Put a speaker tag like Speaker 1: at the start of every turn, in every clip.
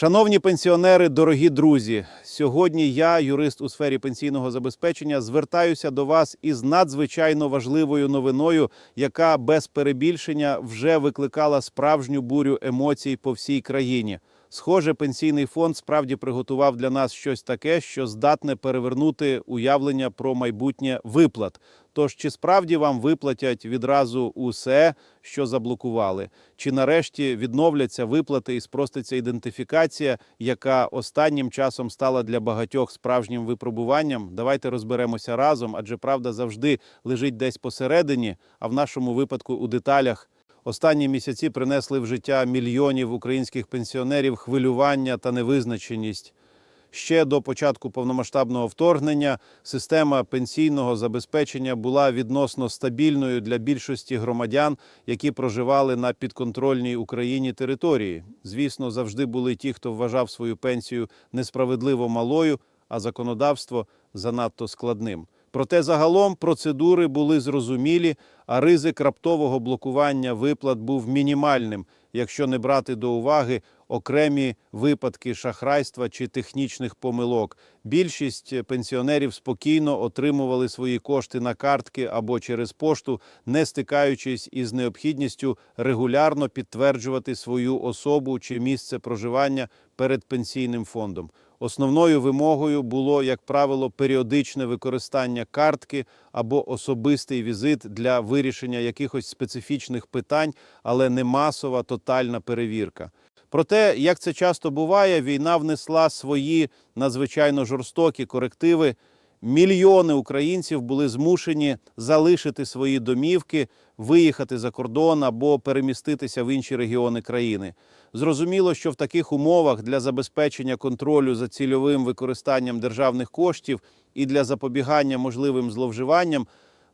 Speaker 1: Шановні пенсіонери, дорогі друзі, сьогодні я, юрист у сфері пенсійного забезпечення, звертаюся до вас із надзвичайно важливою новиною, яка без перебільшення вже викликала справжню бурю емоцій по всій країні. Схоже, пенсійний фонд справді приготував для нас щось таке, що здатне перевернути уявлення про майбутнє виплат. Тож чи справді вам виплатять відразу усе, що заблокували? Чи нарешті відновляться виплати і спроститься ідентифікація, яка останнім часом стала для багатьох справжнім випробуванням? Давайте розберемося разом, адже правда завжди лежить десь посередині, а в нашому випадку у деталях. Останні місяці принесли в життя мільйонів українських пенсіонерів хвилювання та невизначеність. Ще до початку повномасштабного вторгнення система пенсійного забезпечення була відносно стабільною для більшості громадян, які проживали на підконтрольній Україні території. Звісно, завжди були ті, хто вважав свою пенсію несправедливо малою, а законодавство занадто складним. Проте загалом процедури були зрозумілі, а ризик раптового блокування виплат був мінімальним, якщо не брати до уваги окремі випадки шахрайства чи технічних помилок. Більшість пенсіонерів спокійно отримували свої кошти на картки або через пошту, не стикаючись із необхідністю регулярно підтверджувати свою особу чи місце проживання перед пенсійним фондом. Основною вимогою було, як правило, періодичне використання картки або особистий візит для вирішення якихось специфічних питань, але не масова тотальна перевірка. Проте, як це часто буває, війна внесла свої надзвичайно жорстокі корективи. Мільйони українців були змушені залишити свої домівки, виїхати за кордон або переміститися в інші регіони країни. Зрозуміло, що в таких умовах для забезпечення контролю за цільовим використанням державних коштів і для запобігання можливим зловживанням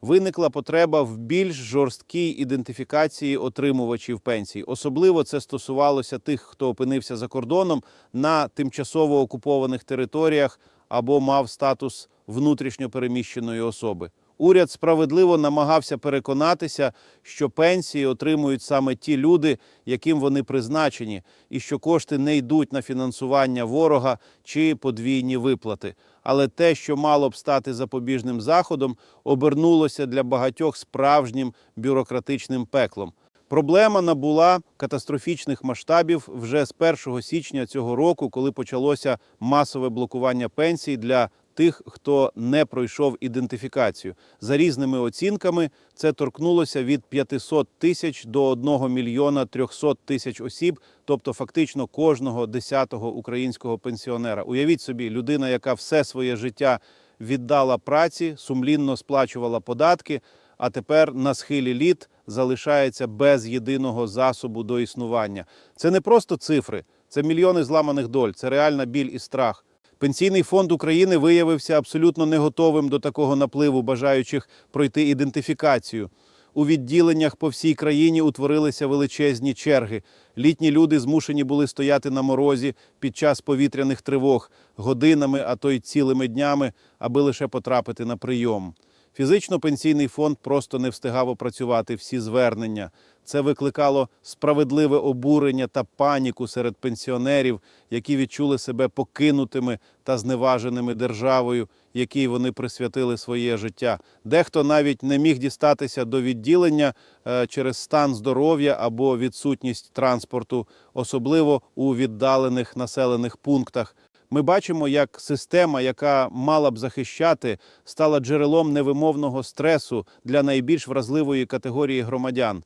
Speaker 1: виникла потреба в більш жорсткій ідентифікації отримувачів пенсій. Особливо це стосувалося тих, хто опинився за кордоном на тимчасово окупованих територіях або мав статус внутрішньо переміщеної особи. Уряд справедливо намагався переконатися, що пенсії отримують саме ті люди, яким вони призначені, і що кошти не йдуть на фінансування ворога чи подвійні виплати. Але те, що мало б стати запобіжним заходом, обернулося для багатьох справжнім бюрократичним пеклом. Проблема набула катастрофічних масштабів вже з 1 січня цього року, коли почалося масове блокування пенсій для тих, хто не пройшов ідентифікацію. За різними оцінками це торкнулося від 500 тисяч до 1 мільйона 300 тисяч осіб, тобто фактично кожного десятого українського пенсіонера. Уявіть собі, людина, яка все своє життя віддала праці, сумлінно сплачувала податки, а тепер на схилі літ залишається без єдиного засобу до існування. Це не просто цифри, це мільйони зламаних доль, це реальна біль і страх. Пенсійний фонд України виявився абсолютно не готовим до такого напливу бажаючих пройти ідентифікацію. У відділеннях по всій країні утворилися величезні черги. Літні люди змушені були стояти на морозі під час повітряних тривог годинами, а то й цілими днями, аби лише потрапити на прийом. Фізично пенсійний фонд просто не встигав опрацювати всі звернення. Це викликало справедливе обурення та паніку серед пенсіонерів, які відчули себе покинутими та зневаженими державою, якій вони присвятили своє життя. Дехто навіть не міг дістатися до відділення е, через стан здоров'я або відсутність транспорту, особливо у віддалених населених пунктах. Ми бачимо, як система, яка мала б захищати, стала джерелом невимовного стресу для найбільш вразливої категорії громадян.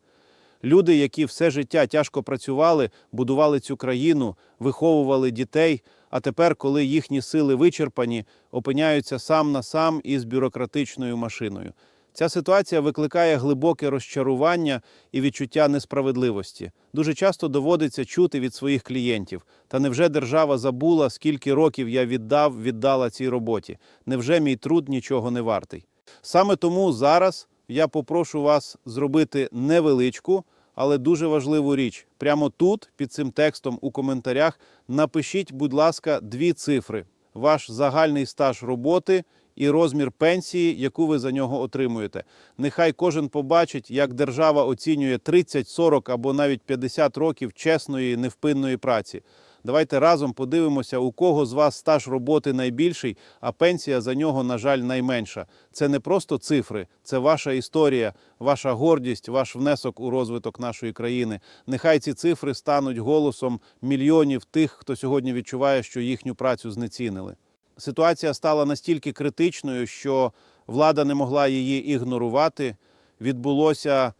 Speaker 1: Люди, які все життя тяжко працювали, будували цю країну, виховували дітей. А тепер, коли їхні сили вичерпані, опиняються сам на сам із бюрократичною машиною. Ця ситуація викликає глибоке розчарування і відчуття несправедливості. Дуже часто доводиться чути від своїх клієнтів: та невже держава забула, скільки років я віддав, віддала цій роботі? Невже мій труд нічого не вартий? Саме тому зараз я попрошу вас зробити невеличку, але дуже важливу річ. Прямо тут, під цим текстом у коментарях, напишіть, будь ласка, дві цифри: ваш загальний стаж роботи і розмір пенсії, яку ви за нього отримуєте. Нехай кожен побачить, як держава оцінює 30, 40 або навіть 50 років чесної невпинної праці. Давайте разом подивимося, у кого з вас стаж роботи найбільший, а пенсія за нього, на жаль, найменша. Це не просто цифри, це ваша історія, ваша гордість, ваш внесок у розвиток нашої країни. Нехай ці цифри стануть голосом мільйонів тих, хто сьогодні відчуває, що їхню працю знецінили. Ситуація стала настільки критичною, що влада не могла її ігнорувати. Відбулося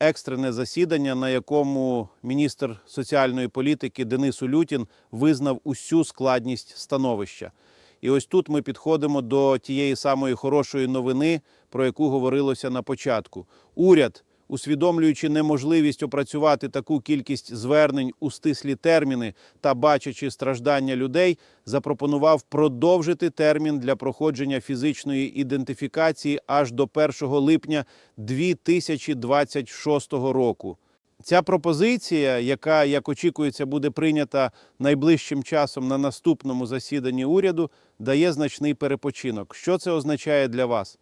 Speaker 1: екстрене засідання, на якому міністр соціальної політики Денис Улютін визнав усю складність становища. І ось тут ми підходимо до тієї самої хорошої новини, про яку говорилося на початку. Уряд, усвідомлюючи неможливість опрацювати таку кількість звернень у стислі терміни та бачачи страждання людей, запропонував продовжити термін для проходження фізичної ідентифікації аж до 1 липня 2026 року. Ця пропозиція, яка, як очікується, буде прийнята найближчим часом на наступному засіданні уряду, дає значний перепочинок. Що це означає для вас?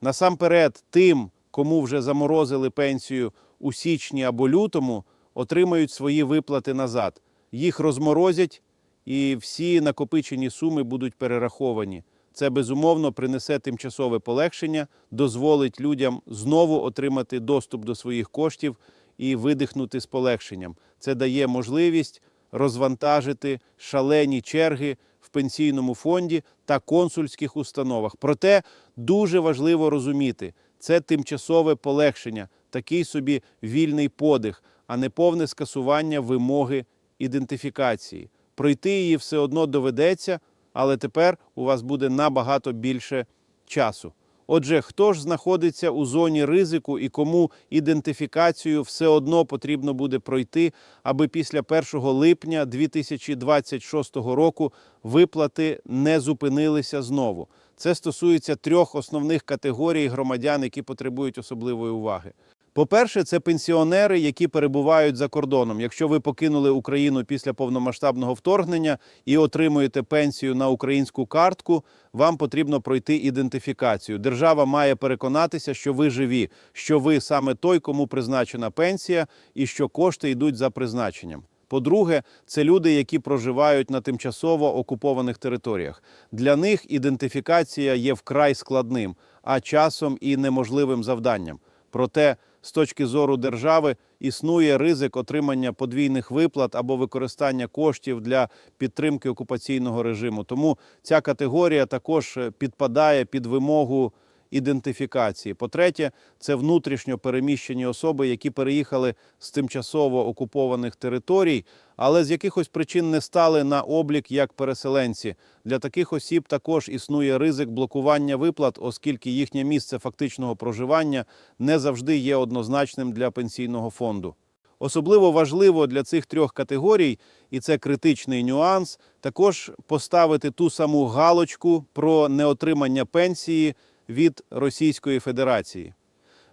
Speaker 1: Насамперед, тим, кому вже заморозили пенсію у січні або лютому, отримають свої виплати назад. Їх розморозять, і всі накопичені суми будуть перераховані. Це безумовно принесе тимчасове полегшення, дозволить людям знову отримати доступ до своїх коштів і видихнути з полегшенням. Це дає можливість розвантажити шалені черги в пенсійному фонді та консульських установах. Проте дуже важливо розуміти, це тимчасове полегшення, такий собі вільний подих, а не повне скасування вимоги ідентифікації. Пройти її все одно доведеться, але тепер у вас буде набагато більше часу. Отже, хто ж знаходиться у зоні ризику і кому ідентифікацію все одно потрібно буде пройти, аби після 1 липня 2026 року виплати не зупинилися знову. Це стосується трьох основних категорій громадян, які потребують особливої уваги. По-перше, це пенсіонери, які перебувають за кордоном. Якщо ви покинули Україну після повномасштабного вторгнення і отримуєте пенсію на українську картку, вам потрібно пройти ідентифікацію. Держава має переконатися, що ви живі, що ви саме той, кому призначена пенсія, і що кошти йдуть за призначенням. По-друге, це люди, які проживають на тимчасово окупованих територіях. Для них ідентифікація є вкрай складним, а часом і неможливим завданням. Проте, з точки зору держави, існує ризик отримання подвійних виплат або використання коштів для підтримки окупаційного режиму. Тому ця категорія також е, підпадає під вимогу ідентифікації. По-третє, це внутрішньо переміщені особи, які переїхали з тимчасово окупованих територій, але з якихось причин не стали на облік як переселенці. Для таких осіб також існує ризик блокування виплат, оскільки їхнє місце фактичного проживання не завжди є однозначним для пенсійного фонду. Особливо важливо для цих трьох категорій, і це критичний нюанс, також поставити ту саму галочку про неотримання пенсії від Російської Федерації.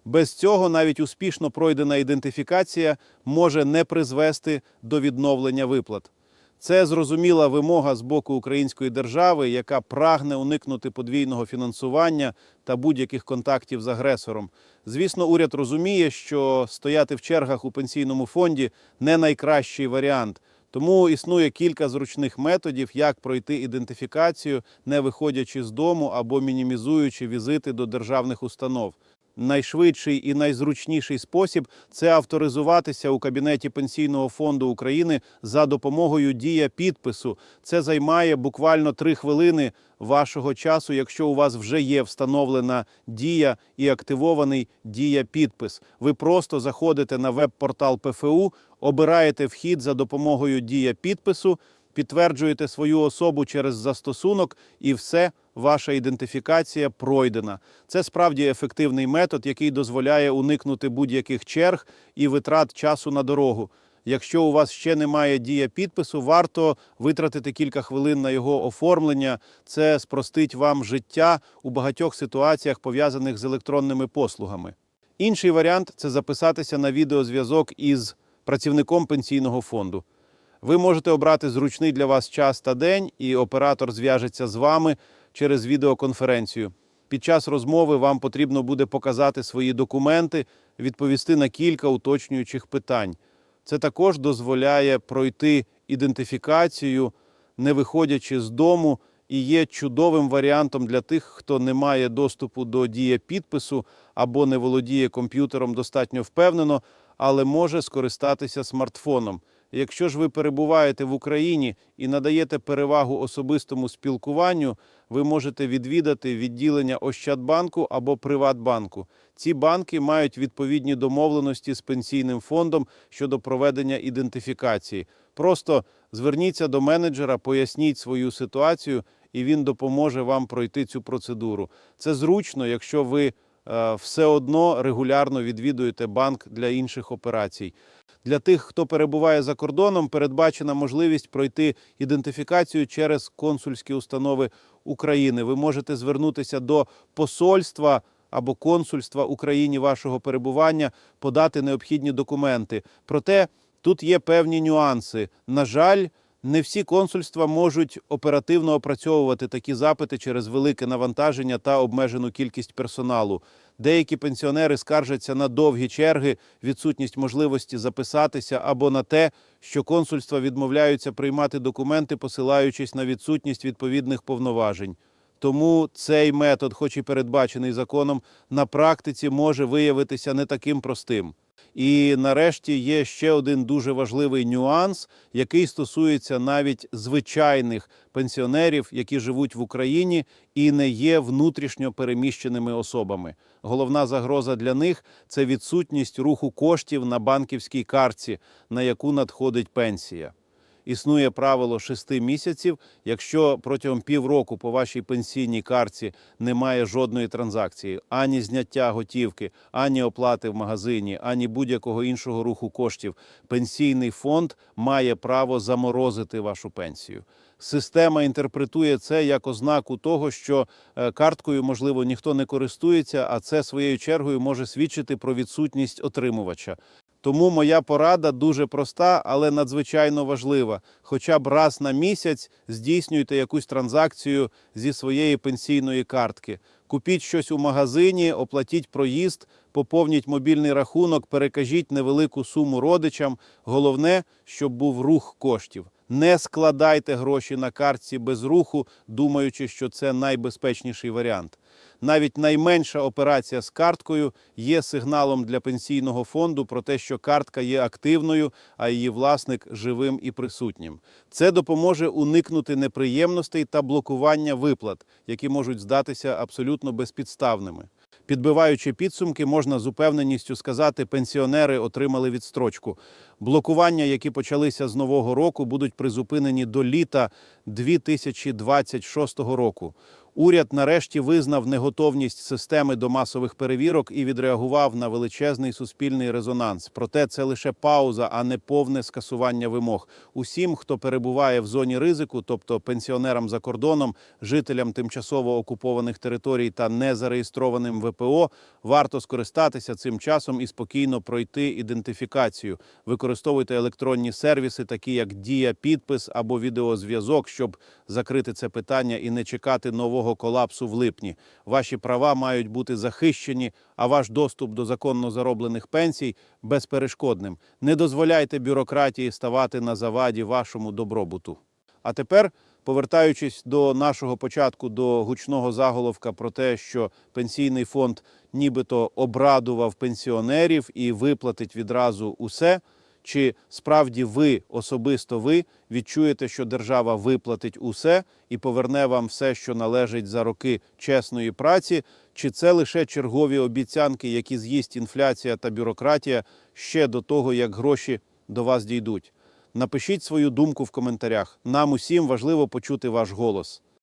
Speaker 1: Без цього навіть успішно пройдена ідентифікація може не призвести до відновлення виплат. Це зрозуміла вимога з боку української держави, яка прагне уникнути подвійного фінансування та будь-яких контактів з агресором. Звісно, уряд розуміє, що стояти в чергах у пенсійному фонді не найкращий варіант. Тому існує кілька зручних методів, як пройти ідентифікацію, не виходячи з дому або мінімізуючи візити до державних установ. Найшвидший і найзручніший спосіб це авторизуватися у кабінеті Пенсійного фонду України за допомогою дія підпису. Це займає буквально три хвилини вашого часу, якщо у вас вже є встановлена дія і активований дія підпис. Ви просто заходите на веб-портал ПФУ, обираєте вхід за допомогою дія підпису, підтверджуєте свою особу через застосунок, і все, ваша ідентифікація пройдена. Це справді ефективний метод, який дозволяє уникнути будь-яких черг і витрат часу на дорогу. Якщо у вас ще немає дія підпису, варто витратити кілька хвилин на його оформлення. Це спростить вам життя у багатьох ситуаціях, пов'язаних з електронними послугами. Інший варіант це записатися на відеозв'язок із працівником пенсійного фонду. Ви можете обрати зручний для вас час та день, і оператор зв'яжеться з вами через відеоконференцію. Під час розмови вам потрібно буде показати свої документи, відповісти на кілька уточнюючих питань. Це також дозволяє пройти ідентифікацію, не виходячи з дому, і є чудовим варіантом для тих, хто не має доступу до дія підпису або не володіє комп'ютером достатньо впевнено, але може скористатися смартфоном. Якщо ж ви перебуваєте в Україні і надаєте перевагу особистому спілкуванню, ви можете відвідати відділення Ощадбанку або Приватбанку. Ці банки мають відповідні домовленості з пенсійним фондом щодо проведення ідентифікації. Просто зверніться до менеджера, поясніть свою ситуацію, і він допоможе вам пройти цю процедуру. Це зручно, якщо ви е, все одно регулярно відвідуєте банк для інших операцій. Для тих, хто перебуває за кордоном, передбачена можливість пройти ідентифікацію через консульські установи України. Ви можете звернутися до посольства або консульства Україні вашого перебування, подати необхідні документи. Проте тут є певні нюанси. На жаль, не всі консульства можуть оперативно опрацьовувати такі запити через велике навантаження та обмежену кількість персоналу. Деякі пенсіонери скаржаться на довгі черги, відсутність можливості записатися або на те, що консульства відмовляються приймати документи, посилаючись на відсутність відповідних повноважень. Тому цей метод, хоч і передбачений законом, на практиці може виявитися не таким простим. І нарешті є ще один дуже важливий нюанс, який стосується навіть звичайних пенсіонерів, які живуть в Україні і не є внутрішньо переміщеними особами. Головна загроза для них це відсутність руху коштів на банківській картці, на яку надходить пенсія. Існує правило шести місяців. Якщо протягом півроку по вашій пенсійній картці немає жодної транзакції, ані зняття готівки, ані оплати в магазині, ані будь-якого іншого руху коштів, пенсійний фонд має право заморозити вашу пенсію. Система інтерпретує це як ознаку того, що е, карткою, можливо, ніхто не користується, а це своєю чергою може свідчити про відсутність отримувача. Тому моя порада дуже проста, але надзвичайно важлива. Хоча б раз на місяць здійснюйте якусь транзакцію зі своєї пенсійної картки. Купіть щось у магазині, оплатіть проїзд, поповніть мобільний рахунок, перекажіть невелику суму родичам. Головне, щоб був рух коштів. Не складайте гроші на картці без руху, думаючи, що це найбезпечніший варіант. Навіть найменша операція з карткою є сигналом для пенсійного фонду про те, що картка є активною, а її власник живим і присутнім. Це допоможе уникнути неприємностей та блокування виплат, які можуть здатися абсолютно безпідставними. Підбиваючи підсумки, можна з упевненістю сказати, пенсіонери отримали відстрочку. Блокування, які почалися з нового року, будуть призупинені до літа 2026 року. Уряд нарешті визнав неготовність системи до масових перевірок і відреагував на величезний суспільний резонанс. Проте це лише пауза, а не повне скасування вимог. Усім, хто перебуває в зоні ризику, тобто пенсіонерам за кордоном, жителям тимчасово окупованих територій та незареєстрованим ВПО, варто скористатися цим часом і спокійно пройти ідентифікацію. Використовуйте електронні сервіси, такі як Дія підпис або відеозв'язок, щоб закрити це питання і не чекати нового колапсу в липні. Ваші права мають бути захищені, а ваш доступ до законно зароблених пенсій безперешкодним. Не дозволяйте бюрократії ставати на заваді вашому добробуту. А тепер, повертаючись до нашого початку, до гучного заголовка про те, що пенсійний фонд нібито обрадував пенсіонерів і виплатить відразу усе. Чи справді ви особисто ви відчуєте, що держава виплатить усе і поверне вам все, що належить за роки чесної праці? Чи це лише чергові обіцянки, які з'їсть інфляція та бюрократія ще до того, як гроші до вас дійдуть? Напишіть свою думку в коментарях. Нам усім важливо почути ваш голос.